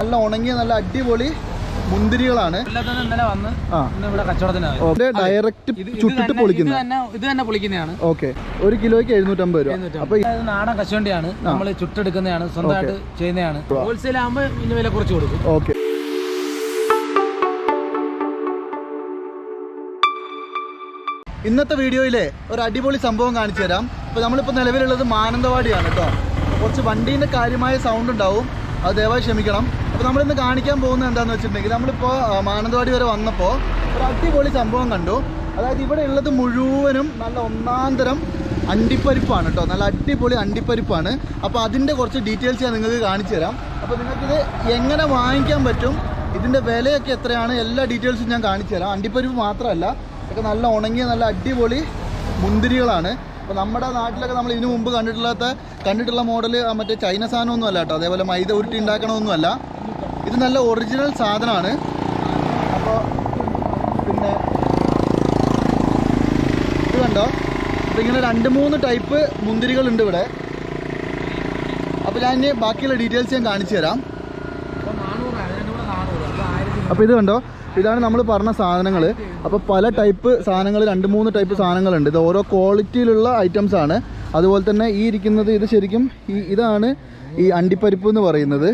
നല്ല ഉണങ്ങിയ നല്ല അടിപൊളി മുന്തിരികളാണ്. ഇന്നലെ വന്ന് ഇവിടെ ഡയറക്റ്റ് ചുട്ടിട്ട് പൊളിക്കുന്നത്. ഇത് തന്നെ പൊളിക്കുന്നതാണ്. ഓക്കെ. ഒരു കിലോയ്ക്ക് എഴുന്നൂറ്റമ്പത് രൂപ. അപ്പൊ നാടൻ കശുവണ്ടിയാണ്. നമ്മൾ ചുട്ടെടുക്കുന്നതാണ് സ്വന്തമായിട്ട് ചെയ്യുന്നതാണ്. ഹോൾസെയിൽ ആകുമ്പോൾ ഇതിന് വില കുറച്ച് കൊടുക്കും. ഓക്കെ. ഇന്നത്തെ വീഡിയോയിലെ ഒരു അടിപൊളി സംഭവം കാണിച്ചു തരാം. ഇപ്പോൾ നമ്മളിപ്പോൾ നിലവിലുള്ളത് മാനന്തവാടിയാണ് കേട്ടോ. കുറച്ച് വണ്ടീന്റെ കാര്യമായ സൗണ്ട് ഉണ്ടാവും. അത് ദയവായി ക്ഷമിക്കണം. അപ്പോൾ നമ്മളിന്ന് കാണിക്കാൻ പോകുന്നത് എന്താണെന്ന് വെച്ചിട്ടുണ്ടെങ്കിൽ നമ്മളിപ്പോൾ മാനന്തവാടി വരെ വന്നപ്പോൾ ഒരു അടിപൊളി സംഭവം കണ്ടു. അതായത് ഇവിടെ ഉള്ളത് മുഴുവനും നല്ല ഒന്നാന്തരം അണ്ടിപ്പരിപ്പാണ് കേട്ടോ. നല്ല അടിപൊളി അണ്ടിപ്പരിപ്പാണ്. അപ്പോൾ അതിന്റെ കുറച്ച് ഡീറ്റെയിൽസ് ഞാൻ നിങ്ങൾക്ക് കാണിച്ചു തരാം. അപ്പോൾ നിങ്ങൾക്കിത് എങ്ങനെ വാങ്ങിക്കാൻ പറ്റും ഇതിന്റെ വിലയൊക്കെ എത്രയാണ് എല്ലാ ഡീറ്റെയിൽസും ഞാൻ കാണിച്ചു തരാം. അണ്ടിപ്പരിപ്പ് മാത്രമല്ല ഒക്കെ നല്ല ഉണങ്ങിയ നല്ല അടിപൊളി മുന്തിരികളാണ്. അപ്പോൾ നമ്മുടെ നാട്ടിലൊക്കെ നമ്മൾ ഇതിനു മുമ്പ് കണ്ടിട്ടില്ലാത്ത കണ്ടിട്ടുള്ള മോഡൽ മറ്റേ ചൈന സാധനമൊന്നുമല്ല കേട്ടോ. അതേപോലെ മൈദ ഉരുട്ടി ഉണ്ടാക്കണമൊന്നുമല്ല ഇത് നല്ല ഒറിജിനൽ സാധനമാണ്. അപ്പോൾ പിന്നെ ഇത് കണ്ടോ? അപ്പോൾ ഇങ്ങനെ രണ്ട് മൂന്ന് ടൈപ്പ് മുന്തിരികളുണ്ട് ഇവിടെ. അപ്പോൾ ഞാൻ ഇനി ബാക്കിയുള്ള ഡീറ്റെയിൽസ് ഞാൻ കാണിച്ചു തരാം. അപ്പോൾ ഇത് കണ്ടോ? ഇതാണ് നമ്മൾ പറഞ്ഞ സാധനങ്ങൾ അപ്പോൾ പല ടൈപ്പ് സാധനങ്ങൾ രണ്ട് മൂന്ന് ടൈപ്പ് സാധനങ്ങളുണ്ട്. ഇത് ഓരോ ക്വാളിറ്റിയിലുള്ള ഐറ്റംസ് ആണ്. അതുപോലെ തന്നെ ഈ ഇരിക്കുന്നത് ഇത് ശരിക്കും ഈ ഇതാണ് ഈ അണ്ടിപ്പരിപ്പ് എന്ന് പറയുന്നത്.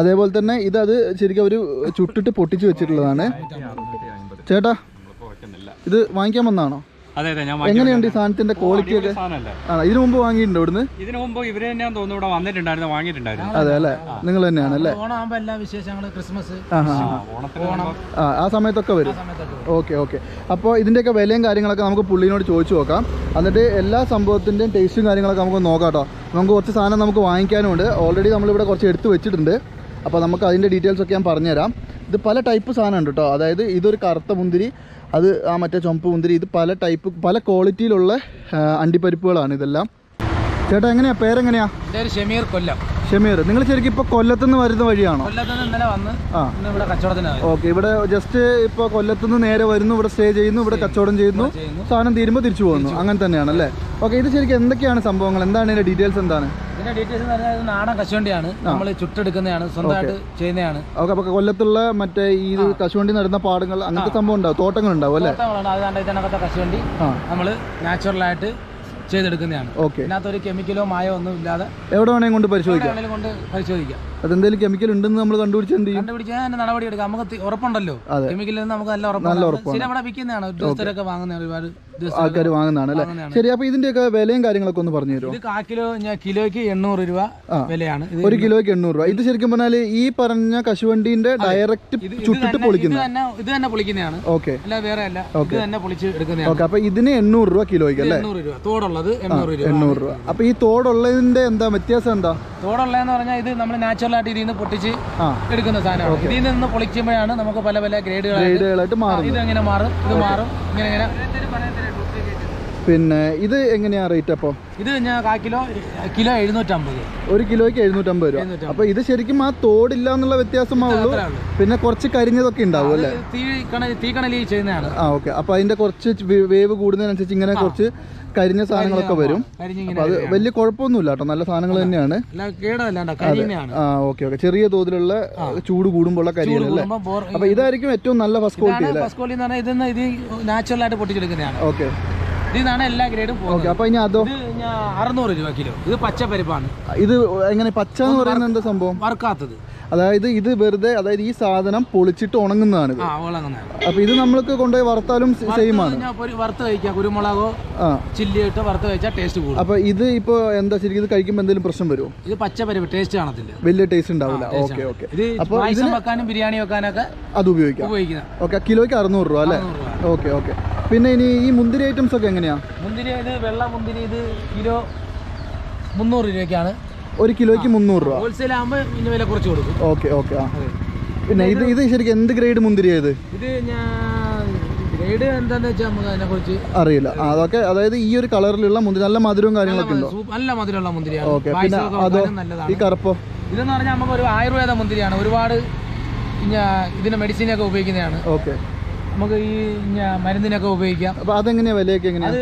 അതേപോലെ തന്നെ ഇതത് ശരിക്കും അവർ ചുട്ടിട്ട് പൊട്ടിച്ച് വെച്ചിട്ടുള്ളതാണ്. ചേട്ടാ ഇത് വാങ്ങിക്കാൻ വന്നാണോ അതെ അതെ ഞാൻ എങ്ങനെയുണ്ട് ഈ സാധനത്തിന്റെ ക്വാളിറ്റി ഒക്കെ? സാധനമല്ലേ? ഇതിനു മുമ്പ് വാങ്ങിയിട്ടുണ്ടോ ഇവിടുന്ന്? ഇതിനു മുമ്പ് ഇവർ തന്നെയാന്ന് തോന്നുന്നു ഇവിടെ വന്നിട്ടുണ്ടായിരുന്നു വാങ്ങിയിട്ടുണ്ടായിരുന്നു. അതെ അല്ലേ? നിങ്ങൾ തന്നെയാണ് അല്ലേ? എല്ലാ വിശേഷങ്ങളും ക്രിസ്മസ്. ആ സമയത്തൊക്കെ വരും. Okay okay. അപ്പോൾ ഇതിന്റെയൊക്കെ വിലയും കാര്യങ്ങളൊക്കെ നമുക്ക് പുള്ളിനോട് ചോദിച്ചു നോക്കാം. എന്നിട്ട് എല്ലാ സംഭവത്തിന്റെയും ടേസ്റ്റും കാര്യങ്ങളൊക്കെ നമുക്ക് നോക്കാം കേട്ടോ. നമുക്ക് കുറച്ച് സാധനം നമുക്ക് വാങ്ങിക്കാനുണ്ട്. ഓൾറെഡി നമ്മളിവിടെ കുറച്ച് എടുത്തു വെച്ചിട്ടുണ്ട്. അപ്പോൾ നമുക്ക് അതിന്റെ ഡീറ്റെയിൽസ് ഒക്കെ ഞാൻ പറഞ്ഞുതരാം. ഇത് പല ടൈപ്പ് സാധനം ഉണ്ട് കേട്ടോ. അതായത് ഇതൊരു കറുത്ത മുന്തിരി അത് ആ മറ്റേ ചുമപ്പ് മുന്തിരി ഇത് പല ടൈപ്പ് പല ക്വാളിറ്റിയിലുള്ള അണ്ടിപ്പരിപ്പുകളാണ് ഇതെല്ലാം. ചേട്ടാ എങ്ങനെയാ? പേരെങ്ങനെയാ? ഷമീർ കൊല്ലം. ഷമീർ. നിങ്ങൾ ശരിക്കും ഇപ്പോൾ കൊല്ലത്തുനിന്ന് വരുന്ന വഴിയാണോ? ഓക്കെ ഇവിടെ ജസ്റ്റ് ഇപ്പോൾ കൊല്ലത്തുനിന്ന് നേരെ വരുന്നു ഇവിടെ സ്റ്റേ ചെയ്യുന്നു ഇവിടെ കച്ചവടം ചെയ്യുന്നു സാധനം തീരുമ്പോൾ തിരിച്ചു പോകുന്നു. അങ്ങനെ തന്നെയാണ് അല്ലേ ഓക്കെ ഇത് ശരിക്കും എന്തൊക്കെയാണ് സംഭവങ്ങൾ? എന്താണ് ഇതിന്റെ ഡീറ്റെയിൽസ് എന്താണ്? ഇതിന്റെ ഡീറ്റെയിൽസ് എന്ന് പറഞ്ഞാൽ ഇത് നാടൻ കശുവണ്ടിയാണ്. നമ്മൾ ചുട്ടെടുക്കുന്നതാണ് സ്വന്തമായിട്ട് ചെയ്യുന്നതാണ്. ഓക്കെ അപ്പൊ കൊല്ലത്തുള്ള മറ്റേ ഈ കശുവണ്ടി നടുന്ന പാടങ്ങൾ അങ്ങനത്തെ സംഭവം ഉണ്ടാവും തോട്ടങ്ങൾ ഉണ്ടാവും അല്ലേ? തോട്ടങ്ങളുണ്ട്. അത് കണ്ട? ഇതിനകത്തെ കശുവണ്ടി. നമ്മൾ നാച്ചുറലായിട്ട് ചെയ്തെടുക്കുന്നതാണ്. ഓക്കെ. അതിനകത്ത് ഒരു കെമിക്കലോ മായോ ഒന്നും ഇല്ലാതെ എവിടെ വേണമെങ്കിൽ കൊണ്ട് പരിശോധിക്കാം. കൊണ്ട് പരിശോധിക്കാം. അതെന്തെങ്കിലും കെമിക്കൽ ഉണ്ടെന്ന് നമ്മൾ കണ്ടുപിടിച്ച് എന്ത് ചെയ്യും? കണ്ടുപിടിച്ചാൽ അതിന്റെ നടപടി എടുക്കാം. നമുക്ക് ഉറപ്പുണ്ടല്ലോ. അതെ. കെമിക്കലിൽ നിന്ന് നമുക്ക് നല്ല നല്ല ഉറപ്പാണ് ഉറപ്പാണ്. സ്ഥിരം ഇവിടെ വിൽക്കുന്നതാണ്. ഉദ്യോഗസ്ഥരൊക്കെ വാങ്ങുന്ന ഒരുപാട് ഉദ്യോഗസ്ഥർ ആൾക്കാർ വാങ്ങുന്നതാണ് അല്ലേ? വാങ്ങുന്നതാണ്. ശരി അപ്പോൾ ഇതിന്റെയൊക്കെ വിലയും കാര്യങ്ങളൊക്കെ ഒന്ന് പറഞ്ഞു തരുമോ? ഇത് കാ കിലോ ഞാൻ കിലോയ്ക്ക് എണ്ണൂറ് രൂപ ആ. വിലയാണ്. ഇത് ഒരു കിലോയ്ക്ക് എണ്ണൂറ് രൂപ. ഇത് ശരിക്കും പറഞ്ഞാൽ ഈ പറഞ്ഞ കശുവണ്ടിന്റെ ഡയറക്റ്റ് ഇത് ഇത് ചുട്ടിട്ട് തന്നെ- ഇത് പൊളിക്കുന്നത്? തന്നെ ഇത് തന്നെ പൊളിക്കുന്നതാണ്. ഓക്കെ അല്ല വേറെ അല്ല. ഇത് തന്നെ പൊളിച്ച് എടുക്കുന്നതാണ്. ഓക്കെ അപ്പോൾ ഇതിന് എണ്ണൂറ് രൂപ കിലോയ്ക്ക് അല്ലേ? എണ്ണൂറ് രൂപ. തോടുള്ളത് എണ്ണൂറ് രൂപ. എണ്ണൂറ് രൂപ. അപ്പോൾ ഈ തോടുള്ളതിന്റെ എന്താ വ്യത്യാസം എന്താ? തോടുള്ളതെന്ന് പറഞ്ഞാൽ ഇത് നമ്മൾ നാച്ചുറലായിട്ട് ഇതിൽ നിന്ന് പൊട്ടിച്ച് എടുക്കുന്ന സാധനമാണ്. ഇതിൽ നിന്ന് പൊളിക്കുമ്പോഴാണ് നമുക്ക് പല പല ഗ്രേഡുകളായിട്ട് മാറും ഇത് എങ്ങനെ മാറും ഇത് മാറും ഇങ്ങനെ ഇങ്ങനെ. പിന്നെ ഇത് എങ്ങനെയാ റേറ്റ് അപ്പോൾ ഇത് ഞാൻ കാ കിലോ കിലോ എഴുന്നൂറ്റമ്പത്. ഒരു കിലോയ്ക്ക് എഴുന്നൂറ്റമ്പത് രൂപ. അപ്പൊ ഇത് ശരിക്കും ആ തോടില്ല എന്നുള്ള വ്യത്യാസമേ ഉള്ളൂ. പിന്നെ കുറച്ച് കരിഞ്ഞതൊക്കെ ഉണ്ടാവും അല്ലേ? ഇത് തീ കണലി ചെയ്യുന്നതാണ്. ആ ഓക്കെ അപ്പൊ അതിന്റെ കുറച്ച് വേവ് കൂടുന്നതിനനുസരിച്ച് ഇങ്ങനെ കുറച്ച് കരിഞ്ഞ സാധനങ്ങളൊക്കെ വരും. അത് വലിയ കുഴപ്പമൊന്നുമില്ല കേട്ടോ. നല്ല സാധനങ്ങൾ തന്നെയാണ്. അല്ല ആ ഓക്കെ ഓക്കെ ചെറിയ തോതിലുള്ള ചൂട് കൂടുമ്പോഴുള്ള കരിയല്ലേ കൂടുമ്പോൾ അപ്പൊ ഇതായിരിക്കും ഏറ്റവും നല്ല ഫസ്റ്റ് ക്വാളിറ്റി ഫസ്റ്റ് പൊട്ടിച്ചെടുക്കുന്നതാണ്. ഓക്കെ ഇതിന്നാണ് എല്ലാ ഗ്രേഡും പോകുന്നത്. അപ്പൊ ഇനി അതോ അറുന്നൂറ് രൂപ കിലോ. ഇത് പച്ച പരിപ്പാണ് ഇത് എങ്ങനെ പച്ച എന്ന് പറയുന്നത് എന്താ സംഭവം? വറുക്കാത്തത്. അതായത് ഇത് വെറുതെ അതായത് ഈ സാധനം പൊളിച്ചിട്ട് ഉണങ്ങുന്നതാണ് അപ്പൊ ഇത് നമ്മൾക്ക് കൊണ്ടുപോയി വറുത്താലും സെയിം ആണ്. വറുത്ത് കഴിക്കാം. കുരുമുളകോ ചില്ലി ഇട്ട് വറുത്ത് കഴിച്ചാൽ ടേസ്റ്റ് കൂടും. അപ്പൊ ഇത് ഇപ്പൊ എന്താ ശരിക്കും ഇത് കഴിക്കുമ്പോൾ എന്തെങ്കിലും പ്രശ്നം വരുമോ ഇത് പച്ചപ്പരിപ്പ് ടേസ്റ്റ് കാണത്തില്ല. വലിയ ടേസ്റ്റ് ഉണ്ടാവില്ല. ഓക്കെ ഓക്കെ അപ്പൊ വെക്കാനും ബിരിയാണി വെക്കാനൊക്കെ അത് ഉപയോഗിക്കാം. ഉപയോഗിക്കുന്ന ഓക്കെ കിലോയ്ക്ക് അറുന്നൂറ് രൂപ അല്ലേ. ഓക്കെ ഓക്കെ പിന്നെ ഇനി ഈ മുന്തിരി ഐറ്റംസ് ഒക്കെ എങ്ങനെയാ? മുന്തിരി ഇത് വെള്ള മുന്തിരി ഇത് കിലോ മുന്നൂറ് രൂപയ്ക്കാണ്. ഒരു കിലോയ്ക്ക് മുന്നൂറ് രൂപ. ഹോൾസെയിൽ ആകുമ്പോൾ ഇതിന് വില കുറച്ച് കൊടുക്കും. ഓക്കെ ഓക്കെ ആ. പിന്നെ ഇത് ഇത് ശരിക്കും എന്ത് ഗ്രേഡ് മുന്തിരി ഇത്? ഇത് ഞാൻ ഗ്രേഡ് എന്താന്ന് വെച്ചാൽ നമുക്ക് അതിനെ കുറിച്ച് അറിയില്ല. ആ, അതൊക്കെ അതായത് ഈ ഒരു കളറിലുള്ള മുന്തിരി നല്ല മധുരവും കാര്യങ്ങളൊക്കെ ഉണ്ടോ? നല്ല മധുരമുള്ള മുന്തിരിയാണ്. ഓക്കെ പിന്നെ അതോ വെക്കാനും നല്ലതാണ്. ഈ കറുപ്പോ? ഇതെന്ന് പറഞ്ഞാൽ നമുക്ക് ഒരു ആയുർവേദ മുന്തിരിയാണ്. ഒരുപാട് ഇഞ്ഞ ഇതിന് മെഡിസിനൊക്കെ ഉപയോഗിക്കുന്നതാണ്. ഓക്കെ. നമുക്ക് ഈ മരുന്നിനൊക്കെ ഉപയോഗിക്കാം. അപ്പൊ അതെങ്ങനെയാ വിലയൊക്കെ എങ്ങനെയാ? അത്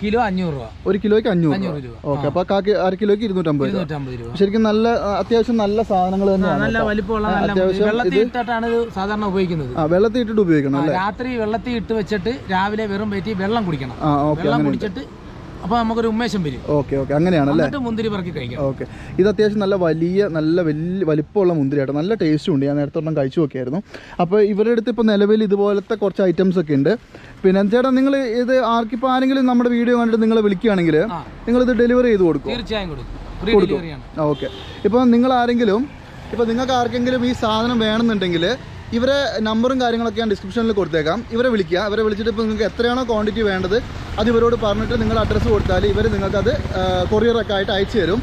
കിലോ അഞ്ഞൂറ് രൂപ. ഒരു കിലോയ്ക്ക് അഞ്ഞൂറ് രൂപ. ഓക്കെ കാക്ക് അര കിലോയ്ക്ക് ഇരുന്നൂറ്റമ്പത് രൂപ. ഇരുന്നൂറ്റമ്പത് രൂപ. ശരിക്കും നല്ല അത്യാവശ്യം നല്ല സാധനങ്ങൾ തന്നെയാണ് നല്ല വലിപ്പമുള്ള വെള്ളത്തിൽ ഇട്ടിട്ടാണ് ഇത് സാധാരണ ഉപയോഗിക്കുന്നത്. വെള്ളത്തിൽ ഇട്ടിട്ട് ഉപയോഗിക്കണം രാത്രി വെള്ളത്തിൽ ഇട്ട് വെച്ചിട്ട് രാവിലെ വെറും പറ്റി വെള്ളം കുടിക്കണം. വെള്ളം കുടിച്ചിട്ട് അപ്പൊ നമുക്കൊരു ഉന്മേഷം വരും. Okay okay. അങ്ങനെയാണല്ലേ? എന്നിട്ട് മുന്തിരി പറക്കി കഴിക്കാം. ഓക്കെ. ഇത് അത്യാവശ്യം നല്ല വലിയ നല്ല വലിയ വലിപ്പമുള്ള മുന്തിരിയാട്ടോ നല്ല ടേസ്റ്റും ഉണ്ട്. ഞാൻ നേരത്തെ ഒരെണ്ണം കഴിച്ചു നോക്കിയായിരുന്നു. അപ്പോൾ ഇവരുടെ അടുത്ത് ഇപ്പോൾ നിലവിൽ ഇതുപോലത്തെ കുറച്ച് ഐറ്റംസ് ഒക്കെ ഉണ്ട്. പിന്നെ ചേട്ടാ നിങ്ങൾ ഇത് ആർക്കിപ്പോൾ ആരെങ്കിലും നമ്മുടെ വീഡിയോ കണ്ടിട്ട് നിങ്ങൾ വിളിക്കുകയാണെങ്കിൽ നിങ്ങൾ ഇത് ഡെലിവറി ചെയ്ത് കൊടുക്കും തീർച്ചയായും കൊടുക്കും. ഓക്കെ. ഇപ്പോൾ നിങ്ങൾ ആരെങ്കിലും ഇപ്പോൾ നിങ്ങൾക്ക് ആർക്കെങ്കിലും ഈ സാധനം വേണമെന്നുണ്ടെങ്കിൽ ഇവരെ നമ്പറും കാര്യങ്ങളൊക്കെ ഞാൻ ഡിസ്ക്രിപ്ഷനിൽ കൊടുത്തേക്കാം. ഇവരെ വിളിക്കുക. ഇവരെ വിളിച്ചിട്ട് ഇപ്പോൾ നിങ്ങൾക്ക് എത്രയാണോ ക്വാണ്ടിറ്റി വേണ്ടത് അത് ഇവരോട് പറഞ്ഞിട്ട് നിങ്ങൾ അഡ്രസ്സ് കൊടുത്താൽ ഇവർ നിങ്ങൾക്കത് കൊറിയറൊക്കെ ആയിട്ട് അയച്ചു തരും.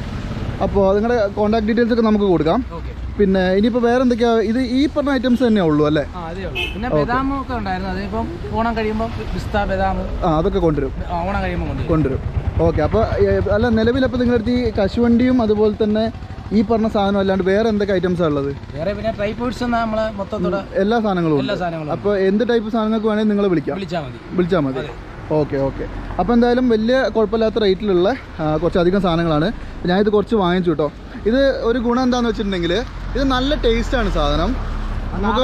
അപ്പോൾ നിങ്ങളുടെ കോൺടാക്ട് ഡീറ്റെയിൽസ് ഒക്കെ നമുക്ക് കൊടുക്കാം. പിന്നെ ഇനിയിപ്പോൾ വേറെ എന്തൊക്കെയാണ് ഇത് ഈ പറഞ്ഞ ഐറ്റംസ് തന്നെ ഉള്ളൂ അല്ലേ? പിന്നെ ഉണ്ടായിരുന്നു. അതിപ്പം ഓണം കഴിയുമ്പോൾ പിസ്ത ബദാം ആ അതൊക്കെ കൊണ്ടുവരും. ഓണം കഴിയുമ്പോൾ കൊണ്ടുവരും. ഓക്കെ അപ്പോൾ അല്ല നിലവിലപ്പോൾ നിങ്ങളുടെ അടുത്ത് ഈ കശുവണ്ടിയും അതുപോലെ തന്നെ ഈ പറഞ്ഞ സാധനം അല്ലാണ്ട് വേറെ എന്തൊക്കെ ഐറ്റംസ് ആണ് ഉള്ളത്? വേറെ പിന്നെ ട്രൈപോഡ്സ് നമ്മളെ മൊത്തത്തോടെ എല്ലാ സാധനങ്ങളും എല്ലാ സാധനങ്ങളും അപ്പോൾ എന്ത് ടൈപ്പ് സാധനങ്ങൾക്ക് വേണമെങ്കിൽ നിങ്ങൾ വിളിക്കാം. വിളിച്ചാൽ മതി. വിളിച്ചാൽ മതി. Okay okay. അപ്പോൾ എന്തായാലും വലിയ കുഴപ്പമില്ലാത്ത റേറ്റിലുള്ള കുറച്ചധികം സാധനങ്ങളാണ്. ഞാനിത് കുറച്ച് വാങ്ങിച്ചു കേട്ടോ. ഇത് ഒരു ഗുണം എന്താണെന്ന് വെച്ചിട്ടുണ്ടെങ്കിൽ ഇത് നല്ല ടേസ്റ്റാണ് സാധനം. നമുക്ക്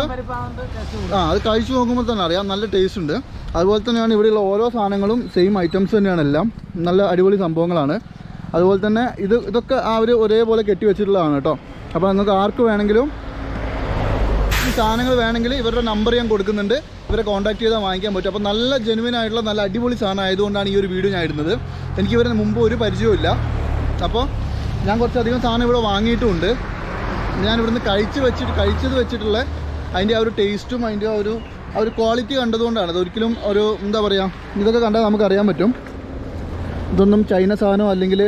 ആ അത് കഴിച്ചു നോക്കുമ്പോൾ തന്നെ അറിയാം. നല്ല ടേസ്റ്റ് ഉണ്ട്. അതുപോലെ തന്നെയാണ് ഇവിടെയുള്ള ഓരോ സാധനങ്ങളും സെയിം ഐറ്റംസ് തന്നെയാണ് എല്ലാം. നല്ല അടിപൊളി സംഭവങ്ങളാണ്. അതുപോലെ തന്നെ ഇത് ഇതൊക്കെ ആ ഒരു ഒരേപോലെ കെട്ടി വെച്ചിട്ടുള്ളതാണ് കേട്ടോ. അപ്പോൾ നിങ്ങൾക്ക് ആർക്ക് വേണമെങ്കിലും ഈ സാധനങ്ങൾ വേണമെങ്കിൽ ഇവരുടെ നമ്പർ ഞാൻ കൊടുക്കുന്നുണ്ട്. ഇവരെ കോൺടാക്ട് ചെയ്താൽ വാങ്ങിക്കാൻ പറ്റും. അപ്പോൾ നല്ല ജെനുവിൻ ആയിട്ടുള്ള നല്ല അടിപൊളി സാധനം ആയതുകൊണ്ടാണ് ഈ ഒരു വീഡിയോ ഞാൻ ഇടുന്നത്. എനിക്ക് ഇവരെ മുമ്പ് ഒരു പരിചയവും അപ്പോൾ ഞാൻ കുറച്ചധികം സാധനം ഇവിടെ വാങ്ങിയിട്ടുമുണ്ട് ഞാൻ ഇവിടുന്ന് കഴിച്ച് വെച്ചിട്ട് കഴിച്ചത് വെച്ചിട്ടുള്ള അതിന്റെ ആ ഒരു ടേസ്റ്റും അതിന്റെ ആ ഒരു ആ ഒരു ക്വാളിറ്റി കണ്ടതുകൊണ്ടാണ്. അതൊരിക്കലും ഒരു എന്താ പറയുക ഇതൊക്കെ കണ്ടാൽ നമുക്ക് അറിയാൻ പറ്റും. ഇതൊന്നും ചൈന സാധനം അല്ലെങ്കിൽ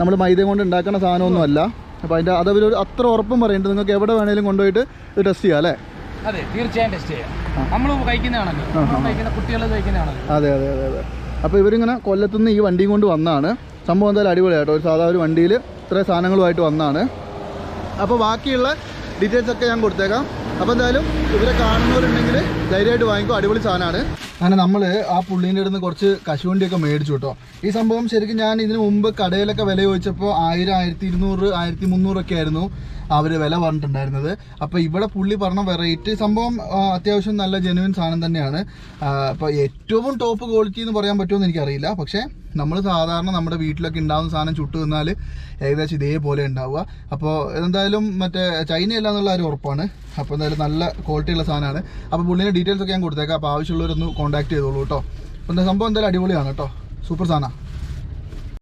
നമ്മൾ മൈദ കൊണ്ട് ഉണ്ടാക്കുന്ന സാധനമൊന്നും അല്ല. അപ്പോൾ അതിന്റെ അതവരൊരു അത്ര ഉറപ്പും പറയുന്നുണ്ട് നിങ്ങൾക്ക് എവിടെ വേണേലും കൊണ്ടുപോയിട്ട് ഇത് ടെസ്റ്റ് ചെയ്യാം അല്ലേ? അതെ തീർച്ചയായും ടെസ്റ്റ് ചെയ്യാം. നമ്മൾ കഴിക്കുന്നതാണല്ലോ. കുട്ടികൾ കഴിക്കുന്നതാണല്ലോ. അതെ അതെ അതെ അതെ. അപ്പോൾ ഇവരിങ്ങനെ കൊല്ലത്തുനിന്ന് ഈ വണ്ടിയും കൊണ്ട് വന്നതാണ് സംഭവം എന്തായാലും അടിപൊളിയായിട്ടോ ഒരു സാധാ ഒരു വണ്ടിയിൽ ഇത്ര സാധനങ്ങളുമായിട്ട് വന്നതാണ് അപ്പോൾ ബാക്കിയുള്ള ഡീറ്റെയിൽസ് ഒക്കെ ഞാൻ കൊടുത്തേക്കാം. അപ്പോൾ എന്തായാലും ഇവരെ കാണുന്നവരുണ്ടെങ്കിൽ ധൈര്യമായിട്ട് വാങ്ങിക്കും. അടിപൊളി സാധനമാണ്. അങ്ങനെ നമ്മൾ ആ പുള്ളീന്റെ അടുത്ത് കുറച്ച് കശുവണ്ടിയൊക്കെ മേടിച്ചു കേട്ടോ. ഈ സംഭവം ശരിക്കും ഞാൻ ഇതിന് മുമ്പ് കടയിലൊക്കെ വില ചോദിച്ചപ്പോൾ ആയിരം ആയിരത്തി ഇരുന്നൂറ് ആയിരത്തി മുന്നൂറൊക്കെ ആയിരുന്നു അവർ വില പറഞ്ഞിട്ടുണ്ടായിരുന്നത്. അപ്പോൾ ഇവിടെ പുള്ളി പറഞ്ഞ വെറൈറ്റി സംഭവം അത്യാവശ്യം നല്ല ജെനുവിൻ സാധനം തന്നെയാണ്. അപ്പോൾ ഏറ്റവും ടോപ്പ് ക്വാളിറ്റി എന്ന് പറയാൻ പറ്റുമെന്ന് എനിക്കറിയില്ല. പക്ഷേ നമ്മൾ സാധാരണ നമ്മുടെ വീട്ടിലൊക്കെ ഉണ്ടാകുന്ന സാധനം ചുട്ടു നിന്നാൽ ഏകദേശം ഇതേപോലെ ഉണ്ടാവുക. അപ്പോൾ എന്തായാലും മറ്റേ ചൈനയല്ല എന്നുള്ള ഒരു ഉറപ്പാണ്. അപ്പോൾ എന്തായാലും നല്ല ക്വാളിറ്റി ഉള്ള സാധനമാണ്. അപ്പോൾ പുള്ളിന്റെ ഡീറ്റെയിൽസ് ഒക്കെ ഞാൻ കൊടുത്തേക്കാം. അപ്പോൾ ആവശ്യമുള്ളവരൊന്ന് കോൺടാക്ട് ചെയ്തോളൂ കേട്ടോ. അപ്പം സംഭവം എന്തായാലും അടിപൊളിയാണ് കേട്ടോ. സൂപ്പർ സാധനമാണ്